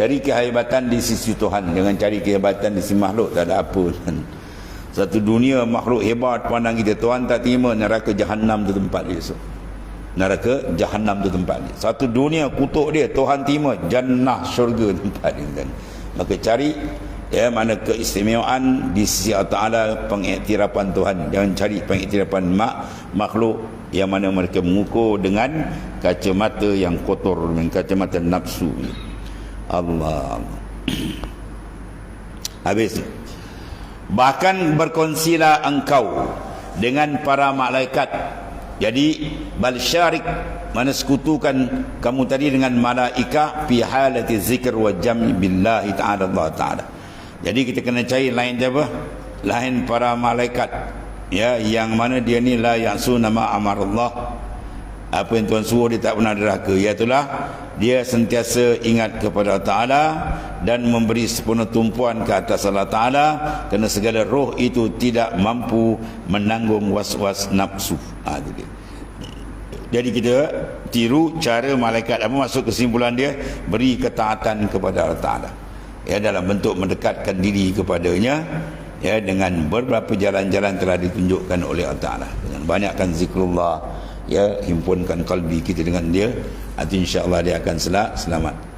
cari kehebatan di sisi Tuhan jangan cari kehebatan di sisi makhluk tak ada apa. Satu dunia makhluk hebat pandang kita Tuhan tak terima neraka jahanam tu tempat dia so. neraka jahanam tu tempat dia. Satu dunia kutuk dia Tuhan terima jannah syurga tempat dia maka cari ya mana keistimewaan di sisi Allah Taala pengiktirafan Tuhan. Jangan cari pengiktirafan mak makhluk yang mana mereka mengukur dengan kacamata yang kotor dengan kacamata nafsu Allah habis bahkan berkongsilah engkau dengan para malaikat jadi bal syarik mana sekutukan kamu tadi dengan malaikat fi halati zikr wa jam' billahi ta'ala Allah ta'ala jadi kita kena cari lain dia apa? Lain para malaikat. Ya, yang mana dia ni la su nama amarullah. Apa yang Tuhan suruh dia tak pernah derhaka. Iaitulah dia sentiasa ingat kepada Allah Taala dan memberi sepenuh tumpuan ke atas Allah Taala kerana segala roh itu tidak mampu menanggung was-was nafsu. Ha, jadi. jadi kita tiru cara malaikat apa masuk kesimpulan dia beri ketaatan kepada Allah Taala ya dalam bentuk mendekatkan diri kepadanya ya dengan beberapa jalan-jalan telah ditunjukkan oleh Allah Taala dengan banyakkan zikrullah ya himpunkan kalbi kita dengan dia. insya-Allah dia akan selamat